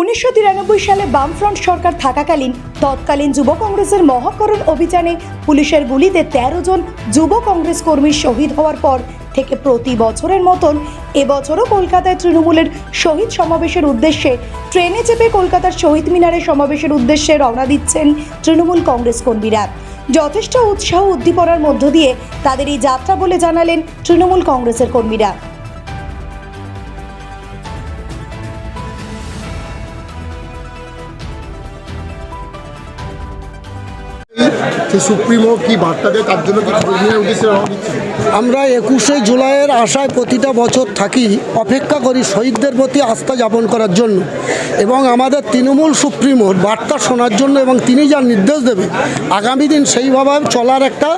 উনিশশো তিরানব্বই সালে বামফ্রন্ট সরকার থাকাকালীন তৎকালীন যুব কংগ্রেসের মহাকরণ অভিযানে পুলিশের গুলিতে তেরো জন যুব কংগ্রেস কর্মী শহীদ হওয়ার পর থেকে প্রতি বছরের মতন এবছরও কলকাতায় তৃণমূলের শহীদ সমাবেশের উদ্দেশ্যে ট্রেনে চেপে কলকাতার শহীদ মিনারে সমাবেশের উদ্দেশ্যে রওনা দিচ্ছেন তৃণমূল কংগ্রেস কর্মীরা। যথেষ্ট উৎসাহ উদ্দীপনার মধ্য দিয়ে তাদের এই যাত্রা বলে জানালেন তৃণমূল কংগ্রেসের কর্মীরা। সুপ্রিমো কি বার্তা দেয়? তার জন্য আমরা একুশে জুলাইয়ের আশায় প্রতিটা বছর থাকি অপেক্ষা করি শহীদদের প্রতি আস্থা যাপন করার জন্য এবং আমাদের তৃণমূল সুপ্রিমোর বার্তা শোনার জন্য এবং তিনি যা নির্দেশ দেবে, আগামী দিন সেইভাবে চলার একটা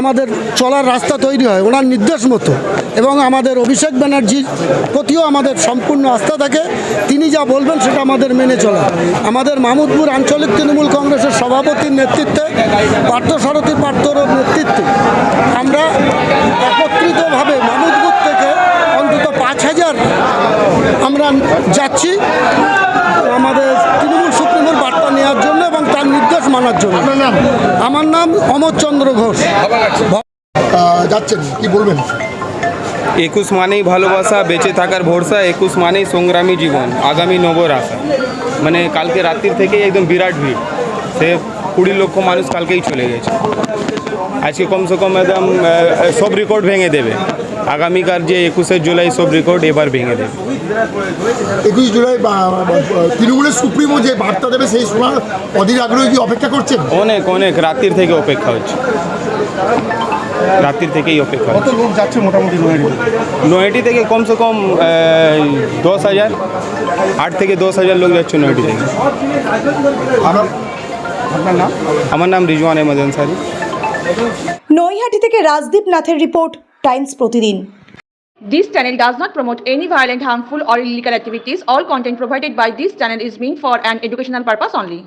আমাদের চলার রাস্তা তৈরি হয়, ওনার নির্দেশ মতো। এবং আমাদের অভিষেক ব্যানার্জির প্রতিও আমাদের সম্পূর্ণ আস্থা থাকে, তিনি যা বলবেন সেটা আমাদের মেনে চলা। আমাদের মামুদপুর আঞ্চলিক তৃণমূল কংগ্রেসের সভাপতির নেতৃত্বে পার্থসারথী পার্থর নেতৃত্বে আমরা একত্রিতভাবে মামুদপুর থেকে অন্তত পাঁচ হাজার আমরা যাচ্ছি। আমাদের তৃণমূল সুপ্রিমোর বার্তা নেওয়ার জন্য এবং তার নির্দেশ মানার জন্য। আপনার নাম? আমার নাম অমরচন্দ্র ঘোষ। যাচ্ছেন কি বলবেন? একুশ মানেই ভালোবাসা বেঁচে থাকার ভরসা একুশ মানেই সংগ্রামী জীবন আগামী নবর আশা মানে কালকে রাত্রির থেকেই একদম বিরাট ভিড়। সে কুড়ি লক্ষ মানুষ কালকেই চলে গেছে। আজকে কমসে কম একদম সব রেকর্ড ভেঙে দেবে। আগামীকার যে একুশে জুলাই সব রেকর্ড এবার ভেঙে দেবে। একুশ জুলাই তৃণমূলের সুপ্রিমো যে বার্তা দেবে সেই শোনার অধীর আগ্রহে কি অপেক্ষা করছে অনেক অনেক রাত্রির থেকে অপেক্ষা হচ্ছে। রাত্রির থেকেই অপেক্ষা হচ্ছে। লোক যাচ্ছে মোটামুটি নয়টি থেকে কমসে কম দশ হাজার আট থেকে দশ হাজার লোক যাচ্ছে নয়টি থেকে। আপনার নাম আমার নাম রিজওয়ান আহমদ আনসারি নৈহাটি থেকে Rajdeep নাথের report Times Pratidin This channel does not promote any violent, harmful, or illegal activities. All content provided by this channel is meant for an educational purpose only.